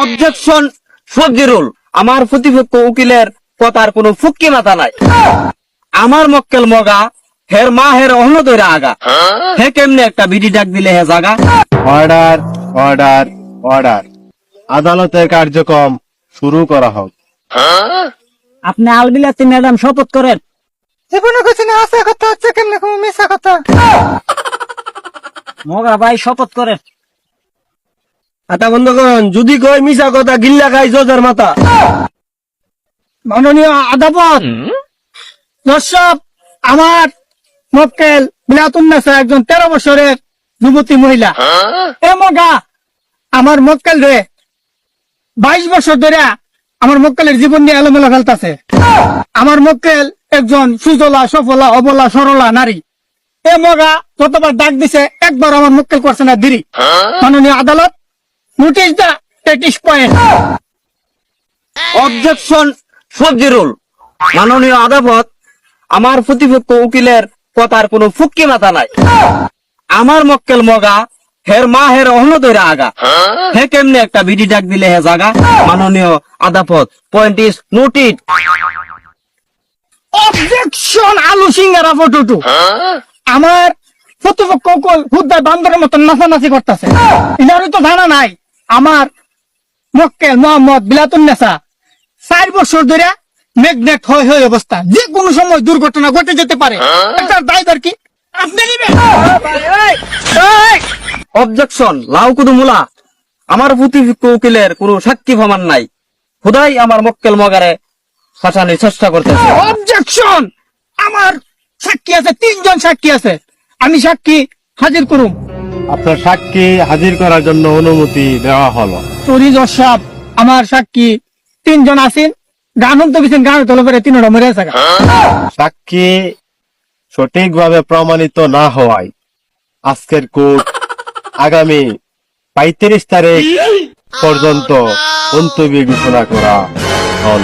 Objection সজিরুল আমার প্রতিপক্ষ উকিলের কথার কোনো ফুক্কি মাথা নাই। আমার মক্কেল মগা হের মা হের অহন দইরা আগা। হে কেমনে একটা বিডি ডাক দিলে হে জাগা? অর্ডার অর্ডার অর্ডার আদালতের কার্যক্রম শুরু করা হোক। আপনি আলবিলাতি ম্যাডাম শপথ করেন। জীবনে কিছু না আছে কথা হচ্ছে কেমনে কোনো মিশা কথা? মগা ভাই শপথ করেন। আটা বন্ধ করুন। যদি কই মিশা কথা, গিল্লা খাই মাথা। মাননীয় দর্শক আমার মক্কেল বিলাতুন্নেসা একজন তেরো বছরের যুবতী মহিলা। এ মগা, আমার মক্কেল রে, বাইশ বছর ধরে আমার মক্কেলের জীবন নিয়ে এলোমেলো ফেলতাছে আমার মক্কেল একজন সুজলা, সফলা, অবলা, সরলা নারী। এ মগা যতবার ডাক দিছে, একবার আমার মক্কেল করছে না, দিরি। মাননীয় আদালত নোটিশ দা তেত্রিশ পয়েন্ট অবজেকশন মাননীয় আদালত আমার প্রতিপক্ষ উকিলের কথার কোনো ফুক্কি মাথা নাই। আমার মক্কেল মগা হের মা হের অহন আগা। হে কেমনে একটা বিডি ডাক দিলে হে জাগা? মাননীয় আদালত পয়েন্ট ইজ নোটিড অবজেকশন আলু সিঙ্গারা ফটোটু আমার প্রতিপক্ষ কল হুদ্দায় বান্দরের মতন নাচানাচি করতেছে। এনারই তো জানা নাই। আমার মক্কেল মোহাম্মদ বিলাতুন নেসা চার বছর ধরে ম্যাগনেট হয়ে হয়ে অবস্থা। যে কোনো সময় দুর্ঘটনা ঘটে যেতে পারে। এটার দায়দার কি? আপনি অবজেকশন লাউ কুদু মুলা। আমার প্রতিপক্ষ উকিলের কোনো সাক্ষী প্রমাণ নাই। খুদাই আমার মক্কেল মগারে ফাঁসানোর চেষ্টা করতেছে। অবজেকশন আমার সাক্ষী আছে তিনজন সাক্ষী আছে। আমি সাক্ষী হাজির করুম। আপনার সাক্ষী হাজির করার জন্য অনুমতি দেওয়া হলো। চুরি দর্শক আমার সাক্ষী তিনজন আছেন। গান তো বিছেন গান তোলে পরে তিনটা মরে সাক্ষী সঠিকভাবে প্রমাণিত না হওয়ায় আজকের কোর্ট আগামী পঁয়ত্রিশ তারিখ পর্যন্ত অন্তবী ঘোষণা করা হল।